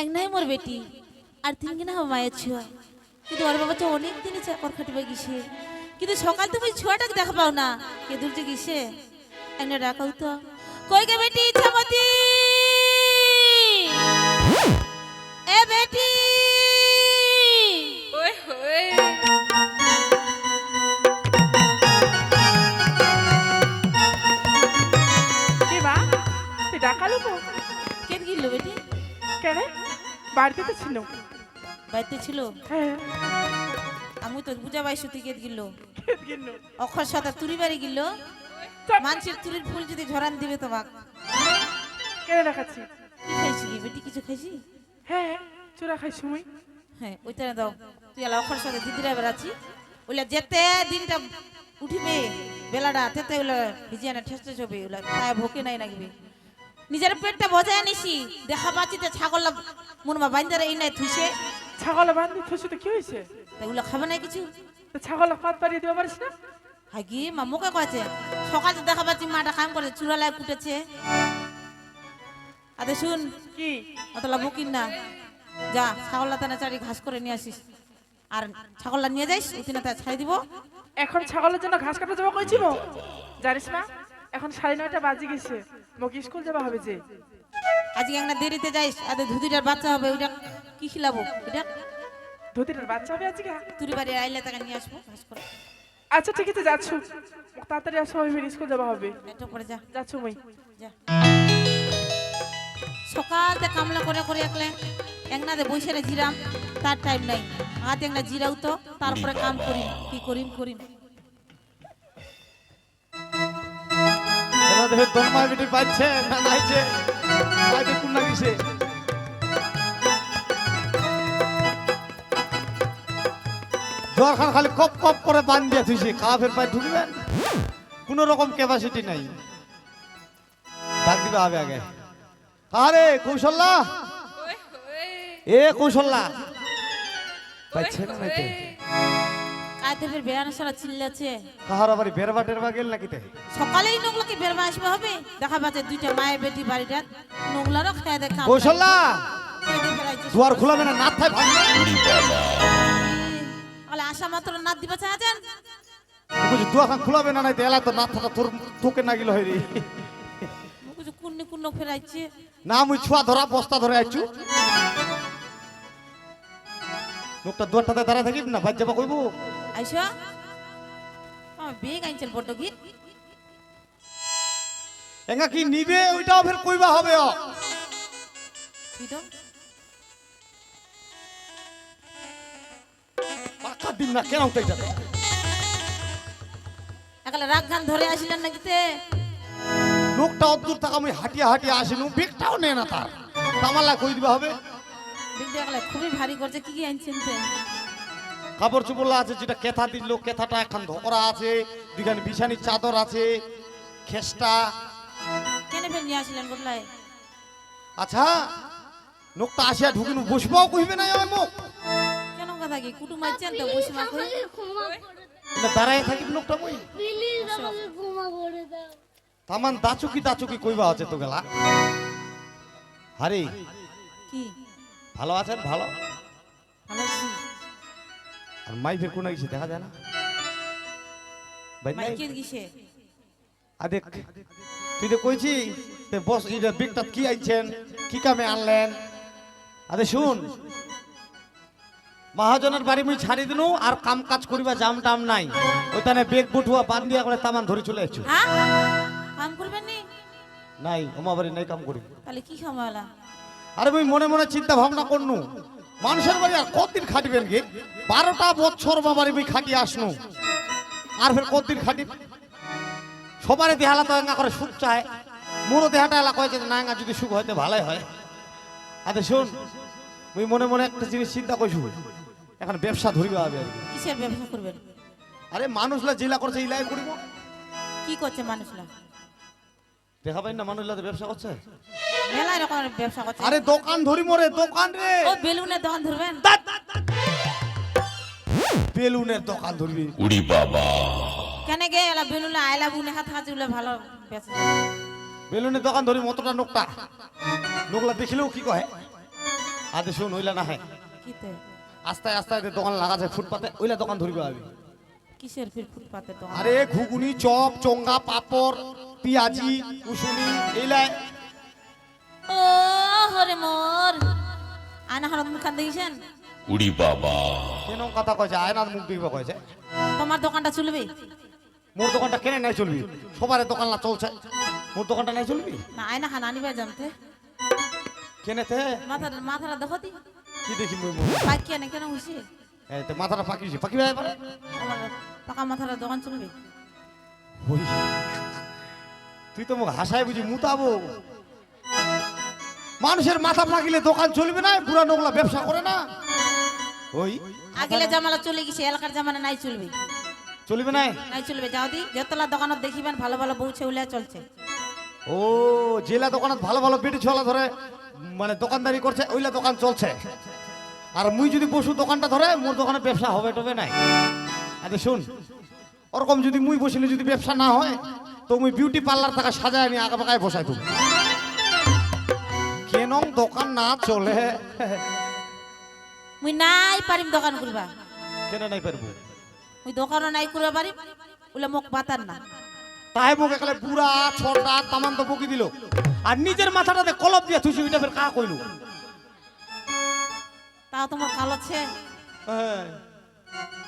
এক নাই মোর বেটি। আর তিন কিনা আমার মায়ের ছুয়া। কিন্তু ওর বাবা তো অনেক দিনে চাকর খাটিবে গেছে কিন্তু সকাল তুমি ছুয়াটাকে দেখা পাও না। কে দূর যে গেছে একটা ডাকাও তো কই গে বেটি ইচ্ছামতি এ বেটি! ওই ডাকালো তো কে গিল বেটি? কেন? বাড়িতে তো ছিল। বাড়িতে ছিল? হ্যাঁ। আমি তো বুঝা পাইছো তুই গিল। অক্ষর সাথে তুরি বাড়ি গিল। মানুষের তুরির ফুল যদি ঝরান দিবে তোমাক। কেন দেখাচ্ছি? কি খাইছি কি বেটি? কিছু খাইছি? হ্যাঁ চোরা খাই সময় হ্যাঁ ওইটা দাও। তুই এলা অক্ষর সাথে দিদিরা বেড়াচ্ছি ওইলা যেতে দিনটা উঠিবে বেলাটা তেতে ওইলা ভিজিয়ে না ঠেসতে ছবি ওইলা খায় ভোকে নাই নাগবে। নিজের পেটটা বজায় নিছি দেখা পাচ্ছি তো ছাগল মনমা বাইন্দারে এই নাই থুইছে। ছাগল বান্ধি থসে তো কি হয়েছে তা ওগুলো খাবে নাই কিছু? তো ছাগল পাত পাড়িয়ে দিতে পারিস না? কি মা মুখে কয়েছে সকালে দেখা পাচ্ছি মাটা কাম করে চূড়ালায় কুটেছে। আদে শুন কি? অতলা বকিন না। যা ছাগলটা তানে চারি ঘাস করে নিয়ে আসিস। আর ছাগলটা নিয়ে যাইস উঠিনা তা ছাড়ি দিব। এখন ছাগলের জন্য ঘাস কাটা যাওয়া কইছি মো জানিস না এখন সাড়ে নয়টা বাজে গেছে। মোক স্কুল যাওয়া হবে যে? আজকে একটা দেরিতে যাইস আর ধুতিটার বাচ্চা হবে ওইটা কি খিলাবো? ওইটা ধুতিটার বাচ্চা হবে আজকে? তুরি বাড়ি আইলে তাকে নিয়ে আসব আচ্ছা ঠিক আছে যাচ্ছ। তাড়াতাড়ি আসো আমি স্কুল যাওয়া হবে। একটা পরে যা। যাচ্ছ মই যা। সকালতে কামলা করে করে একলে একনাতে বসে রে জিরাম তার টাইম নাই। হাতে একটা জিরাও তো তারপরে কাম করিম কি করিম করিম। বেটি পাইছে না নাইছে? পাইতে কোন না গেছে জ্বর খালি কপ কপ করে বান দিয়ে থুইছে খাওয়া ফের পাই ঢুকবেন? কোন রকম ক্যাপাসিটি নাই। ডাক দিবে হবে আগে। আরে কৌশল্যা! এ কৌশল্যা! পাইছে না ফের বেড়ানো সারা চিল্লাছে কাহার বাড়ি বেরবা টেরবা গেল নাকি তে? সকালেই নোংলাকে বেরবা আসবে হবে। দেখা পাচ্ছে দুইটা মায়ের বেটি বাড়িটা নোংলারও খেয়ে দেখা কৌশল্যা দুয়ার খোলাবে না না থাই ভাঙবে বলে আসা মাত্র নাচ দিবা চাচ্ছেন বুঝি দুয়া খান খোলাবে না নাই এলা তো না থাকা তোর তোকে না গিল হইরি কিছু কুন্নি কুন্ন ফেরাইছে। না মুই ছুয়া ধরা বস্তা ধরে আইছু লোকটা দুয়ারটাতে দাঁড়া থাকিব না বাজ যাবা কইবো? আইসো। বেগ আইনছেন বড্ড কি? এঙ্গা কি নিবে? ওইটাও ফের কইবা হবে অ তুই পাকা দিন না কেন উঠাই যাবে একালে রাগ গান ধরে আসিলেন নাকি তে? লোকটা অদ্দূর টাকা আমি হাঁটিয়া হাঁটিয়া আসিনু বেগটাও নে না তার। তামালা কই দিবা হবে? বেগটা একালে খুবই ভারী করছে কি কি আনছেন তে? কাপড় চুপড়লা আছে যেটা কেথা দিল কেথাটা এখন ধকরা আছে দুখান বিছানির চাদর আছে খেসটা। কেন আচ্ছা লোকটা আসিয়া ঢুকিনু বসবাও কইবে না আমার মুখ। কেন কথা কি কুটুম আইছেন তো বসে মা কই দাঁড়ায় থাকিব লোকটা মই প্লিজ আমাকে করে দাও। তামান দাচুকি দাচুকি কইবা আছে তো গেলা। হারি কি? ভালো আছেন? ভালো? ভালো আছি। আর মাই ফের কোন গেছে দেখা যায় না। ভাই নাই মাইকের গিসে আদে তুই তো কইছি তে বস এটা বিগটা কি আইছেন কি কামে আনলেন? আরে শুন মহাজনের বাড়ি মুই ছাড়ি দিনু আর কাম কাজ করিবা জাম টাম নাই। ওইখানে বেগ বুটুয়া বান্ধিয়া করে তামান ধরে চলে আইছু হ্যাঁ? কাম করবেন নি? নাই ওমা বাড়ি নাই কাম করি। তাহলে কি খামালা আরে মুই মনে মনে চিন্তা ভাবনা করনু মানুষের বাড়ি আর কতদিন খাটিবেন গে বারোটা বছর বাড়ি মুই খাটি আসনু। আর ফের কতদিন খাটি? সবারে দেহালা তো এঙ্গা করে সুখ চায়। মোরও দেহাটা এলা কয়েছে না এঙ্গা যদি সুখ হইতে ভালোই হয়। আরে শোন মুই মনে মনে একটা জিনিস চিন্তা করছু এখন ব্যবসা ধরিবা হবে আর। কিসের ব্যবসা করবেন? আরে মানুষলা জেলা করছে ইলাই করিব। কি করছে মানুষরা দেখা পাই না মানুষলা তো ব্যবসা করছে? মেলা রকমের ব্যবসা করছে। আরে দোকান ধরি মরে দোকান রে। ও বেলুনের দোকান ধরবেন? বেলুনের দোকান ধরবি। উড়ি বাবা। কেন গে এলা বেলুনে আইলা বুনে হাত হাতে উলে ভালো বেচে বেলুনের দোকান ধরি মতটা নোকটা। নোকলা দেখিলেও কি কয়? আদে শুন ওইলা না হ্যাঁ। কিতে? আস্তে আস্তে দোকান লাগাছে ফুটপাতে ওইলা দোকান ধরবে আমি কিসের ফির ফুটপাতে তো আরে ঘুগুনি চপ চঙ্গা পাপড়। পিয়াজি কুসুনি এইলাই ও হরে মোর। আয়না হারত মুখ খান দেখিছেন? উড়ি বাবা। কেন কথা কয়েছে আয়নার মুখ দেখবে কয়েছে তোমার দোকানটা চলবে? মোর দোকানটা কেনে নাই চলবি? সবার দোকান না চলছে। মোর দোকানটা নাই চলবি? না আয়না খান আনিবে জানতে। কেনেতে? মাথাটা মাথাটা দেখো দি। কি দেখি মুই মুই? পাক কেন কেন হইছে এই তো মাথাটা পাকিছে। এবারে? আমার পাকা মাথাটা দোকান চলবে। ওই তুই তো মুখ হাসায় বুঝি মুতাবো। মানুষের মাথা পাকিলে দোকান চলবে না বুড়া নোংলা ব্যবসা করে না। ওই। আগেলে জামালা চলে গেছে এলাকার জামানা নাই চলবে। চলবে না নাই চলবে যাও দি। যেতলা দোকানত দেখিবেন ভালো ভালো বউ ছেউলা চলছে। ও জেলা দোকানত ভালো ভালো বেটি ছোলা ধরে মানে দোকানদারি করছে ওইলা দোকান চলছে। আর মুই যদি বসু দোকানটা ধরে মোর দোকানে ব্যবসা হবে টবে নাই। আরে শুন। ওরকম যদি মুই বসিলে যদি ব্যবসা না হয় তো মুই বিউটি পার্লার থাকা সাজায় আমি আঁকা পাকায় বসাই তুমি। কেন দোকান না চলে। মুই নাই পারিম দোকান করবা কেন নাই পারব? মুই দোকানও নাই করবা পারিম ওলা মুখ বাতার না। তাই মোক একালে বুড়া ছটা তামান তো বকি দিল। আর নিজের মাথাটাতে কলপ দিয়ে থুসি ওইটা ফের কা কইলু? তাও তোমার কাল আছে। হ্যাঁ।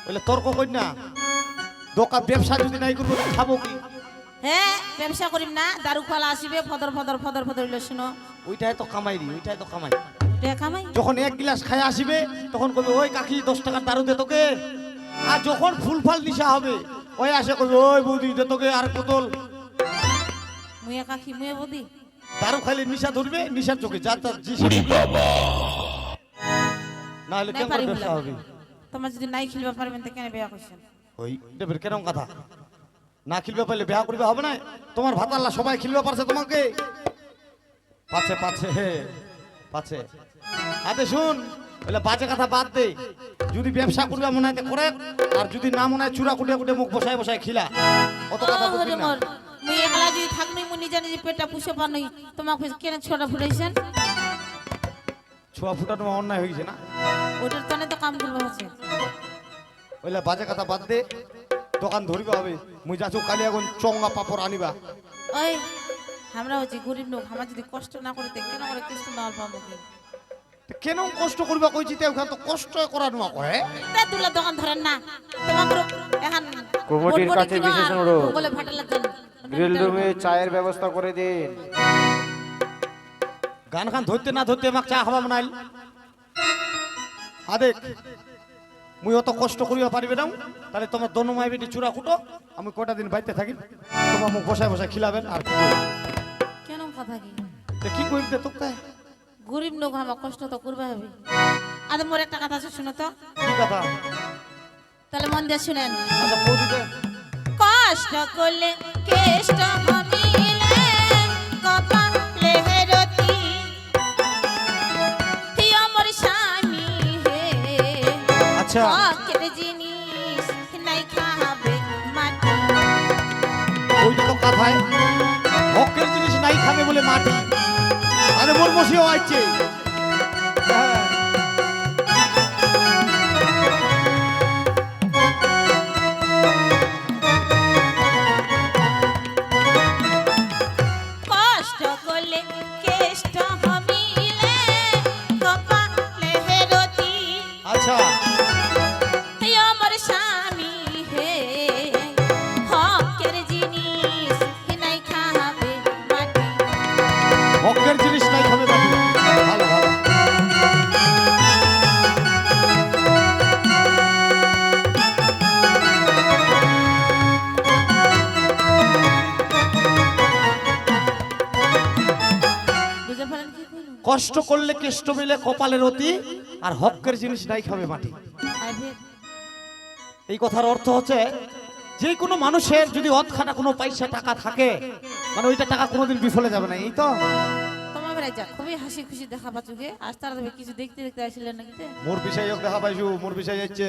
বলে তর্ক করি না। দোকান ব্যবসা যদি নাই করব খাব কি? হ্যাঁ ব্যবসা করিম না দারু খালা আসিবে ফদর ফদর ফদর ফদর হইল শুনো। ওইটাই তো কামাই রি ওইটাই তো কামাই। টাকা কামাই? যখন এক গিলাস খাই আসিবে তখন কবে ওই কাকি দশ টাকার দারু দে তোকে। আর যখন ফুল ফাল নিশা হবে ওই আসে কবে ওই বৌদি দে তোকে আর বোতল। মুয়ে কাকি মুয়ে বদি। দারু খাইলে নিশা ধরবে নিশার চোখে যা তার জি বাবা। না হলে কেমন ব্যবসা হবে? তোমার যদি নাই খেলবা পারবেন তো কেন বিয়া করছেন? ওই এটা কেরম কথা? না খিলবে পারলে বিয়া করবে হবে না তোমার ভাতাল্লা সবাই খিলবে পারছে তোমাকে? পাচ্ছে পাচ্ছে পাচ্ছে আতে শুন বলে বাজে কথা বাদ দে। যদি ব্যবসা করবে মনে হয় করে আর যদি না মনে হয় চূড়া কুটে কুটে মুখ বসায় বসায় খিলা। অত কথা বলবি না। মুই একলা যদি থাকনই মুই নিজে নিজে পেটটা পুষে পারনই তোমাকে কেন ছোটা ফুটাইছেন? ছোয়া ফুটানো অন্যায় হয়ে গেছে না? ওটার তনে তো কাম করবে হচ্ছে ওইলে বাজে কথা বাদ দে দোকান ধরিবা হবে। মুই যাচ্ছ কালি এখন চঙ্গা পাপড় আনিবা। ওই আমরা হচ্ছে গরিব লোক আমার যদি কষ্ট না করিতে কেন করে কষ্ট না পাবো কি? তো কেন কষ্ট করবা কইছি তে ওখানে তো কষ্ট করা নোয়া কয় তা তুলা দোকান ধরেন না তোমাকে এখন কমিটির কাছে বিশেষ অনুরোধ। বলে ফাটালে দেন গ্রিল রুমে চায়ের ব্যবস্থা করে দিন। গান খান ধরতে না ধরতে আমাকে চা খাওয়া মনাইল। আদেক। মুই অত কষ্ট করিবা পারিবে না। তাহলে তোমার দনু মাই বেটি চূড়া কুটো আমি কটা দিন বাইতে থাকি। তোমার মুখ বসায় বসায় খিলাবেন আর কি কেন কথা কি? তে কি করিতে তোকে? গরিব লোক আমার কষ্ট তো করবে হবে। আর মোর একটা কথা আছে শুনো তো। কি কথা? তাহলে মন দিয়ে শুনেন। আচ্ছা কষ্ট করলে কেষ্ট হমিলে আচ্ছা। কথায়। ভক্তের জিনিস নাই খাবে বলে মাটি। আরে মোর বসেও আইছে। কষ্ট করলে কেষ্ট মিলে কপালের অতি আর হকের জিনিস নাই খাবে মাটি। এই কথার অর্থ হচ্ছে যে কোনো মানুষের যদি অতখানা কোনো পয়সা টাকা থাকে মানে ওইটা টাকা কোনোদিন বিফলে যাবে না এই তো? খুবই হাসি খুশি দেখা পাচ্ছুকে আজ তারা কিছু দেখতে দেখতে আসছিলেন নাকি মোর বিষয় দেখা পাইছু মোর বিষয় যাচ্ছে।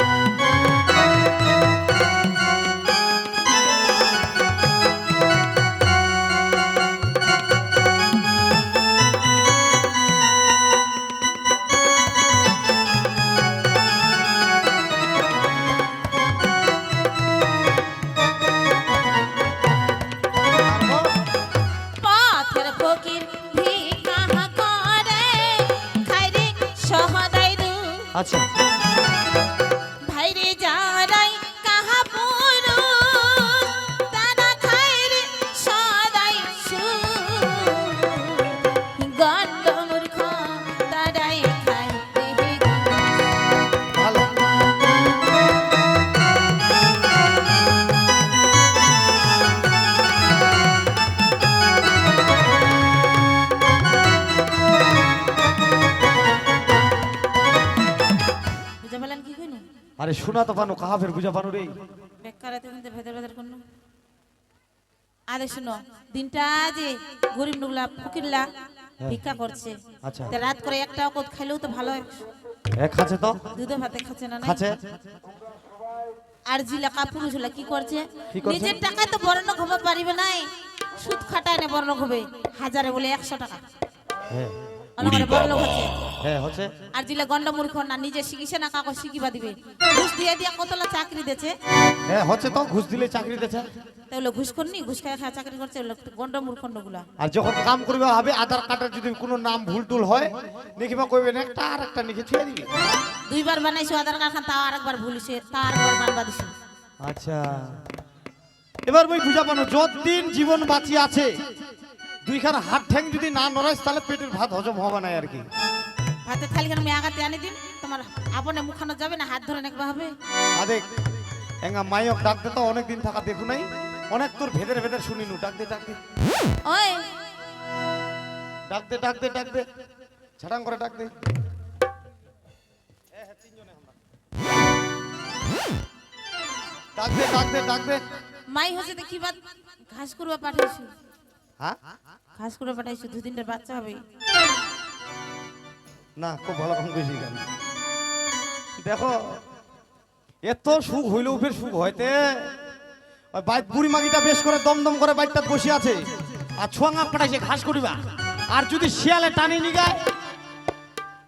আরে শোনা তো পানো কাহা ফের বুঝা পানো রে। বেকার এত ভেতর ভেতর করল। আরে শুনো দিনটা যে গরিব নুগলা ফকিরলা ভিক্ষা করছে আচ্ছা। রাত করে একটা অকত খাইলেও তো ভালো এক খাচ্ছে তো? দুধে ভাতে খাচ্ছে না খাচ্ছে? আর জিলা কাপুরুষ হলা কি করছে? নিজের টাকায় তো বর্ণ খবর পারিবে নাই। সুদ খাটায় না বর্ণ হবে। হাজারে বলে একশো টাকা। হ্যাঁ। লোক হচ্ছে হ্যাঁ হচ্ছে? আর জিলা গন্ড মূর্খ না নিজে শিখিছে না কাকো শিখিবা দিবে। ঘুষ দিয়ে দিয়ে কতলা চাকরি দিয়েছে হ্যাঁ হচ্ছে তো ঘুষ দিলে চাকরি দিচ্ছে তাহলে ঘুষ করনি ঘুষ খায় খায় চাকরি করছে গন্ড আর যখন কাম করবে হবে আধার কার্ডের যদি কোনো নাম ভুল টুল হয় লিখিবা কইবেন একটা আর একটা লিখে ছুঁয়ে দিবে। দুইবার বানাইছো আধার কার্ড খান তাও আরেকবার ভুলিছে তাও আরেকবার বানবা দিছো। আচ্ছা। এবার বই বুঝা পানো যতদিন জীবন বাঁচি আছে দুইখান হাত ঠ্যাং যদি না নড়াইস তাহলে পেটের ভাত হজম হবে না আর কি। ভাতের থালি খান আমি আগাতে আনি দিন তোমার আপনে মুখানো যাবে না হাত ধরে নেকবা হবে। আদেক এঙ্গা মাইক ডাকতে তো অনেক দিন থাকা দেখু নাই। অনেক তোর ভেদের ভেদের শুনিনু ডাকতে ডাকতে ওই। ডাকতে ডাকতে ডাকতে ছাটাং করে ডাকতে ডাকতে ডাকতে ডাকতে মাই হচ্ছে তো কি বাত ঘাস করবা পাঠাইছো হ্যাঁ? ঘাস করে পাঠাইছো দু তিনটা বাচ্চা হবে। না খুব ভালো কাম করেছি দেখো এত সুখ হইলেও ফের সুখ হইতে বাইক বুড়ি মাগিটা বেশ করে দমদম করে বাইকটা বসে আছে। আর ছোঁয়া পাঠাইছে ঘাস করিবা। আর যদি শিয়ালে টানি নিগায়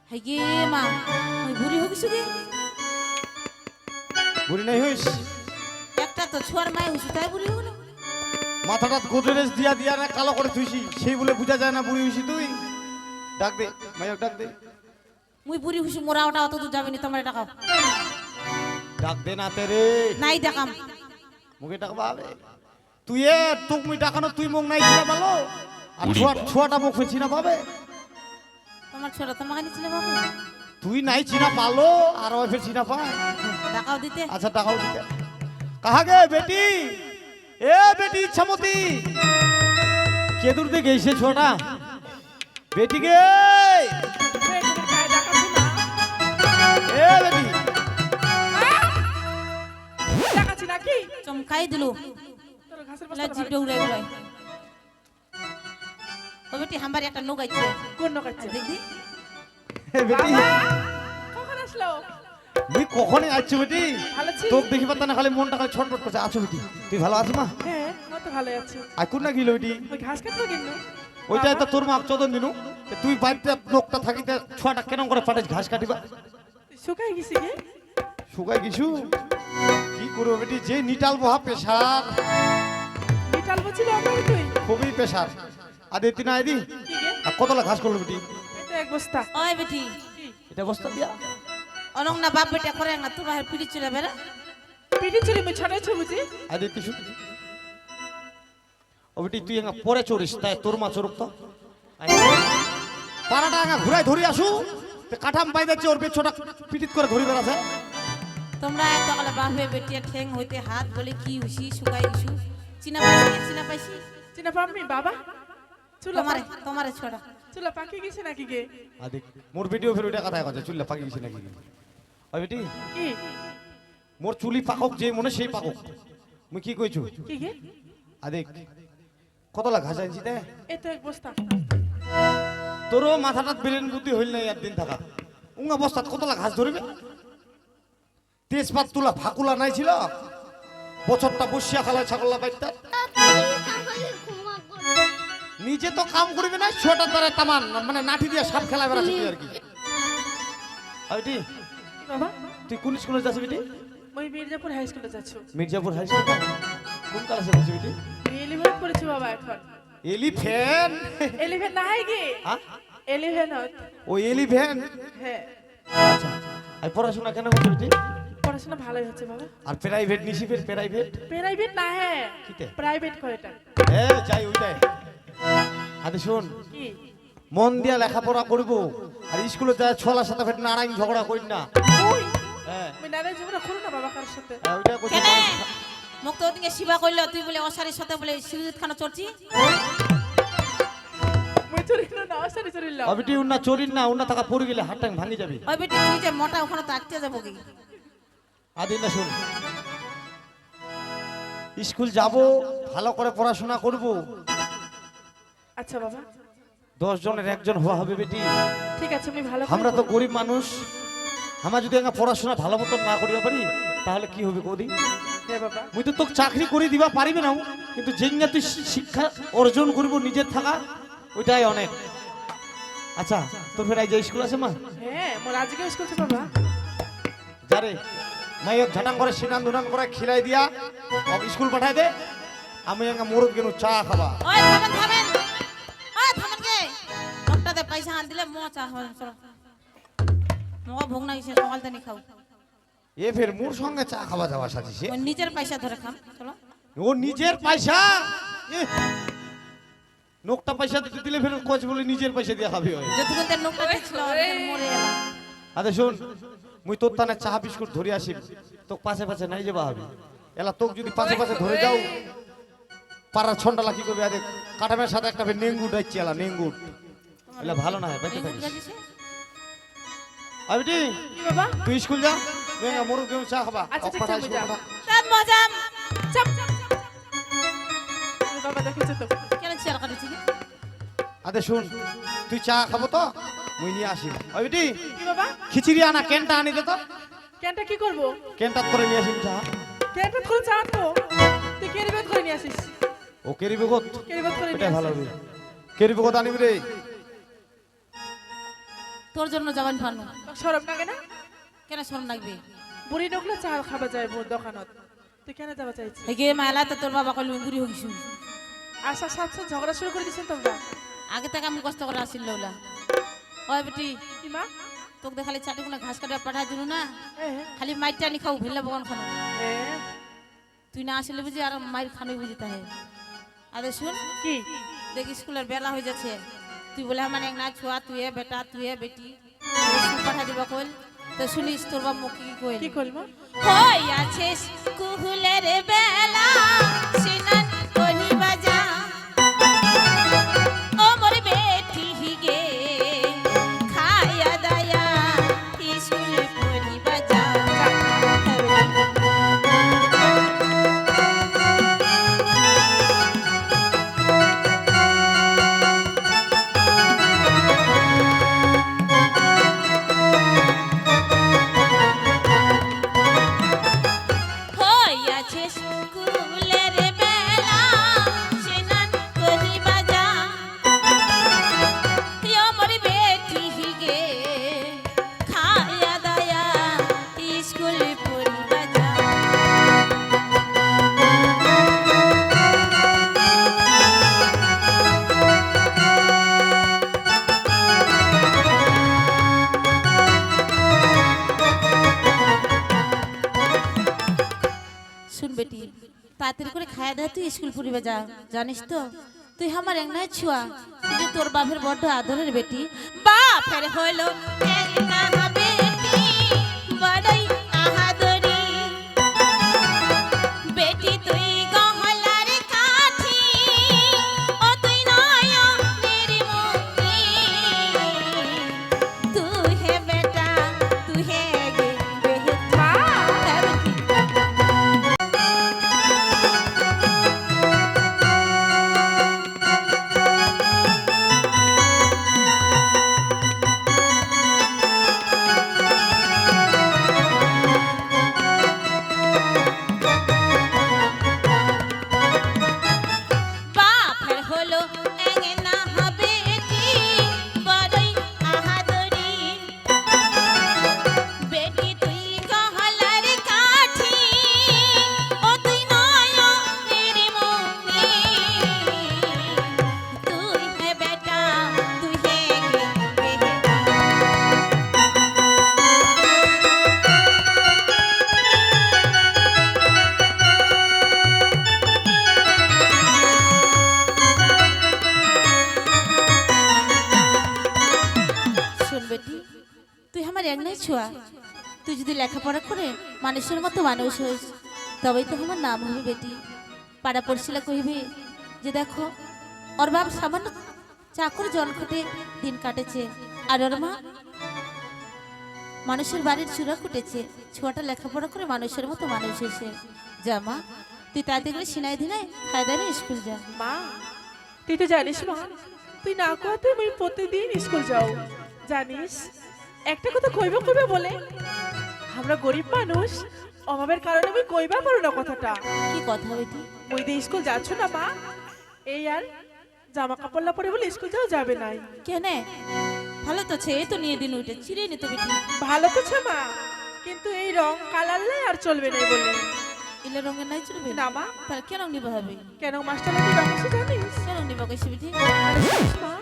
হাই গে মা ওই বুড়ি হইছো গে। বুড়ি নাই হইস? একটা তো ছোয়ার মাই হইছো তাই বুড়ি হলো। মাথাটা গোদরেজ দিয়া দিয়া না কালো করে থুইছি। সেই বলে বুঝা যায় না বুড়ি হইছি তুই। ডাক দে মাইক ডাক দে। মুই বুড়ি হইছি মোরা ওটা অত দূর যাবে নি তোমার টাকা ডাক দে না তে রে। নাই দেখাম। মুখে ডাকবা হবে তুই এ তোক মুই ডাকানো তুই মুখ নাই চিনা পালো আর ছোয়া ছোয়াটা মুখ চিনা পাবে তোমার ছোট তোমাকে নিছিলে বাবু তুই নাই চিনা পালো আর ওই ফের চিনা পায়। টাকাও দিতে। আচ্ছা টাকাও দিতে। কাহা গে বেটি? এ বেটি ইচ্ছামতি কে দূর দিয়ে গেছে ছোটা বেটি গে তোদের গায়ে ডাকাছি না এ বেটি। ডাকাছি নাকি চমকাই দিলু। তোর ঘাসের বলে বস্তা জিপটা উড়ে উড়ে ও বেটি হাম্বার একটা নৌক আইছে কোন বেটি। কখন আসলো? তুই কখনই আসছো বেটি। তোকে দেখি পাতা না খালি মনটা খালি ছটফট করছে। আছো বেটি? তুই ভালো আছো মা? হ্যাঁ তো ভালো আছে। আর কোন না গিলো বেটি? ওই ঘাস কাটবো কিন্তু ওইটা তো তোর মা চোদন দিনু। তুই বাড়িতে লোকটা থাকিতে ছোয়াটা কেন করে পাঠাইছ ঘাস কাটিবা? শুকাই গেছি গে। শুকাই কিছু কি করব বেটি? যে নিটাল বহা পেশার। বিটাল বলছিল আমার তুই? খুবই পেশার। আদে তুই না আইদি কি কতলা ঘাস করল বেটি? এটা এক বস্তা। ওই বেটি। এটা বস্তা দিয়া? অনং না বাপ বেটা করে না তুই বাহির পিড়ি চলে বেড়া। পিঠে চুরি মে ছড়াইছো। বুঝি আদে কিছু ও বেটি তুই এঙ্গা পরে চড়িস তাই তোর মা চড়ুক তো? পাড়াটা এঙ্গা ঘুরাই ধরি আসু। তে কাঠাম পাই যাচ্ছে ওর পেছটা পিটিত করে ধরি বেড়াছে। তোমরা এত কালে বাপে বেটিয়া ঠেং হইতে হাত বলে কি উসি শুকাই গেছু চিনা পাইছি চিনা পাইছি? চিনা পাবনি বাবা? চুলা তোমারে তোমারে ছড়া। চুলা পাকি গেছে নাকি গে? আদে মোর ভিডিও ফের ওইটা কথা কথা চুল্লা পাকি গেছে নাকি ওই বেটি? কি? মোর চুলি পাকক যে মনে সেই পাকক। মুই কি কইছু? কি কি? আদেক কতলা ঘাস আনছি দে এই তো এক বস্তা। তোরও মাথাটা ব্রেন বুদ্ধি হইল নাই একদিন থাকা। উঙ্গা বস্তাত কতলা ঘাস ধরবে? তেজপাত তুলা ফাকুলা নাই ছিল? বছরটা বসিয়া খালা ছাগলা বাইতা। নিজে তো কাম করবে না ছোটার দ্বারা তামান মানে নাঠি দিয়ে সাপ খেলা বেড়াচ্ছি আর কি। বাবা। তুই কোন স্কুলে যাচ্ছি বেটি? ওই মির্জাপুর হাই স্কুলে যাচ্ছ। মির্জাপুর হাই স্কুল কোন ক্লাসে পড়ছি বেটি? এলিভেন পড়েছি বাবা এখন। এলিফ্যান এলিভেন না হয় কি? হ্যাঁ? এলিভেন ও এলিফ্যান হ্যাঁ। আচ্ছা আর পড়াশোনা কেন করছ বেটি? পড়াশোনা ভালোই হচ্ছে বাবা। আর প্রাইভেট নিশি ফের প্রাইভেট প্রাইভেট না হ্যাঁ। কিতে? প্রাইভেট কয়টা হ্যাঁ যাই ওইটাই। আরে শোন কি? মন দিয়া লেখাপড়া করব। আর স্কুলে যা ছলার সাথে ফের নারায়ণ ঝগড়া করি না। হ্যাঁ। আমি জীবনে করো না বাবা কারোর সাথে। হ্যাঁ, শিবা কইল তুই বলে অসারির সাথে বলে সিরিজ খানা চড়ছি? না অসারি অবিটি উন্না চরিন না উন্না টাকা পড়ে গেলে হাত টাং ভাঙি যাবে। তুই যে মোটা ওখানে তো যাব কি? আদিন না শুন। স্কুল যাব ভালো করে পড়াশোনা করব। আচ্ছা বাবা। দশ জনের একজন হওয়া হবে বেটি। ঠিক আছে আমি ভালো আমরা তো গরিব মানুষ। আমরা যদি একটা পড়াশোনা ভালো মতন না করিয়া পারি তাহলে কি হবে কদি? বাবা। মুই তো তোকে চাকরি করে দিবা পারিবে না কিন্তু যেঙ্গা তুই শিক্ষা অর্জন করব নিজের থাকা ওইটাই অনেক। আচ্ছা তোর ফের যে স্কুল আছে মা? হ্যাঁ মোর আজকে স্কুল আছে বাবা। যারে মাইক ঝাটাং করে সিনান দুনান করে খিলাই দিয়া ওকে স্কুল পাঠাই দে আমি এঙ্গা মরদ গেল চা খাবা। ওই থামেন থামেন। ওই থামেন কে? লোকটাতে পয়সা আন দিলে মো চা হবে চলো ভোগ না গেছে সকাল থেকে খাও। এ ফের মোর সঙ্গে চা খাওয়া যাওয়া সাজিছে ওই নিজের পয়সা ধরে খাম চলো। ও নিজের পয়সা? এহ, নোকটা পয়সা দিতে দিলে ফের কোচ বলে নিজের পয়সা দিয়ে খাবি ওই যতক্ষণ তার নোকটা ছিল মরে গেলাম। আরে শোন মুই তোর তানে চা বিস্কুট ধরে আসি তোক পাশে পাশে নাই যাবা হবে এলা তোক যদি পাশে পাশে ধরে যাও পাড়ার ছন্ডালা কি করবে? আরে কাটামের সাথে একটা নেঙ্গুট হচ্ছে এলা নেঙ্গুট। এলা ভালো না হয় থাকিস আবিটি কি বাবা? তুই স্কুল যা তুই এঙ্গা মরুদ গেউ চা খাবা। আচ্ছা, ঠিক আছে। পাঠা তার মজা। চাপ। চাপ চাপ বাবা দেখেছ তো। কেন চেয়ার কাটেছি কি? শুন তুই চা খাব তো মুই নিয়ে আসি। আবিটি কি বাবা? খিচুড়ি আনা কেনটা আনি দে তো। ক্যানটা কি করব? কেনটা করে নিয়ে আসিম চা। ক্যানটা করে চা তো তুই কেরিবেদ করে নিয়ে আসিস। ও কেরি বেগত? কেরিবেদ করে নিয়ে ভালো হবে। কেরি বেগত আনিবি রে। তোর জন্য যাবেন ফানু সরম লাগে না? কেন শরম লাগবে? বুড়ি নকলে চা খাবা যায় মোর দোকানত। তুই কেন যাবা চাইছি হেগে মালা তো তোর বাবা কইল বুড়ি হইছু। আশা সাথে সাথে ঝগড়া শুরু করে দিছেন তোমরা? আগে থেকে আমি কষ্ট করে আসিল ওলা। ওই বেটি কি মা? তোকে দেখালি চাটি কোনা ঘাস কাটা পাঠাই দিলু না? খালি মাইরটা নি খাও ভেলে বগন খানো তুই না আসলে বুঝি আর মাইর খানোই বুঝি তাহে। আরে শুন কি? দেখ স্কুলের বেলা হয়ে যাচ্ছে। তুই বলে আমার এক না ছুয়া তুই বেটা তুই বেটি। পাঠা দিব কইল। তো শুনিস তোর বা মুখ কি কইল? কি করব হই আছে কুহুলের বেলা। তুই যা, জানিস তো? তুই আমার এক নাই ছুয়া, তুই তোর বাপের বড্ড আদরের বেটি। বাপের হলো লেখাপড়া করে মানুষের মতো মানুষ হইস তবেই তো আমার নাম হবে বেটি। পাড়া পড়শিলা কহিবি যে দেখো, ওর বাপ সামান্য চাকর জল খটে দিন কাটেছে, আর ওর মা মানুষের বাড়ির চূড়া কুটেছে, ছোয়াটা লেখাপড়া করে মানুষের মতো মানুষ হয়েছে যা মা, তুই তাদের করে সিনাই দিনাই খায়দারে স্কুল যা। মা, তুই তো জানিস মা, তুই না কোয়াতে আমি প্রতিদিন স্কুল যাও। জানিস, একটা কথা কইবে কইবে বলে? আমরা গরিব মানুষ। অভাবের কারণে আমি কইবা পারো না কথাটা। কি কথা বেটি মুই দিয়ে স্কুল যাচ্ছ না মা? এই আর জামা কাপড় না পরে বলে স্কুল যাও যাবে নাই। কেনে? ভালো তো ছে তো নিয়ে দিন উঠে চিড়ে নিতে বেটি ভালো তো ছে মা কিন্তু এই রং কালার লাই আর চলবে না বলে। ইলে রঙের নাই চলবে? না মা। তাহলে কেন নিবা হবে? কেন মাস্টার কি রং আছে জানিস? কেন নিবা কইছি বেটি মা?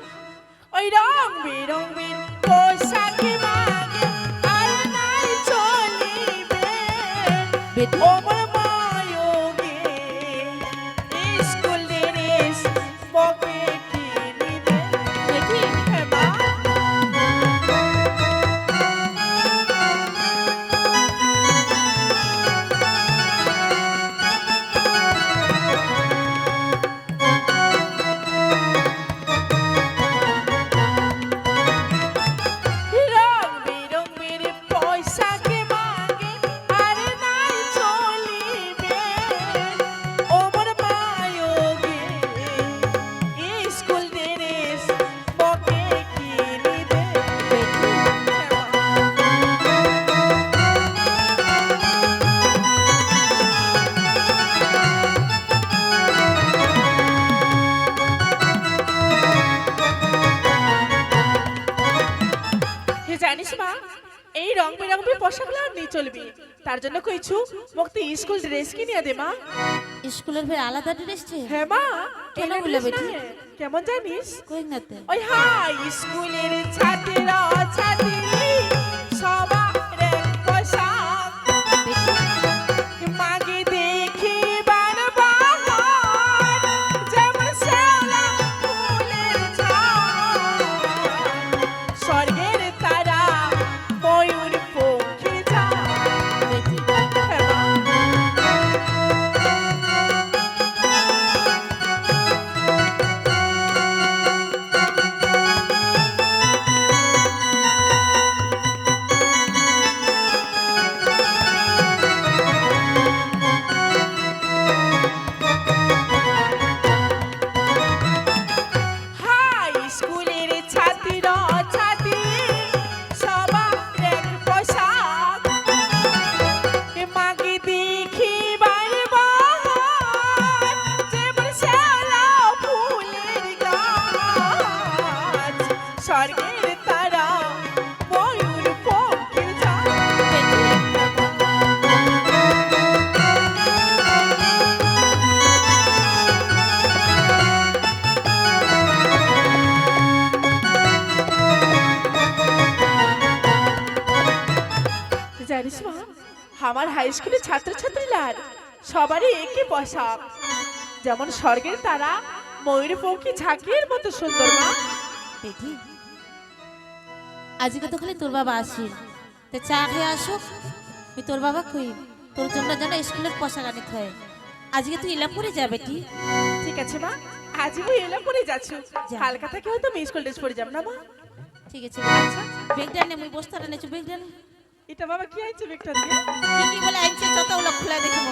ওই রং বেরঙের পোশাকে মাগে বেটি ওমর জানিস মা এই রং বেরঙের পোশাকগুলো আর নেই চলবি। তার জন্য কইছু মুক্তি স্কুল ড্রেস কিনে দে মা। স্কুলের ফের আলাদা ড্রেস চাই হ্যাঁ মা কেন বলে বেটি? কেমন জানিস? কই না তে? ওই হাই স্কুলের ছাত্রীরা ছাত্রী। ছাত্রছাত্রীলার সবারই একই পোশাক। যেমন স্বর্গের তারা ময়ূর পঙ্খী ঝাঁকির মতো সুন্দর মা। বেটি আজকে তো খালি তোর বাবা আসিল তে চা খেয়ে আসুক আমি তোর বাবা কই? তোর জন্য যেন স্কুলের পোশাক আনি খায় আজকে তুই ইলামপুরে যা বেটি। ঠিক আছে মা আজ তুই এলাম পরে যাচ্ছ। যা। কালকা থেকে হয়তো আমি স্কুল ড্রেস পরে যাব না মা। ঠিক আছে আচ্ছা বেগটা নে মুই বস্তাটা নেছো বেগটা নে। এটা বাবা কি আইছে বেকটা দিয়ে কি বলে আইছে চতাগুলো খোলা দেখব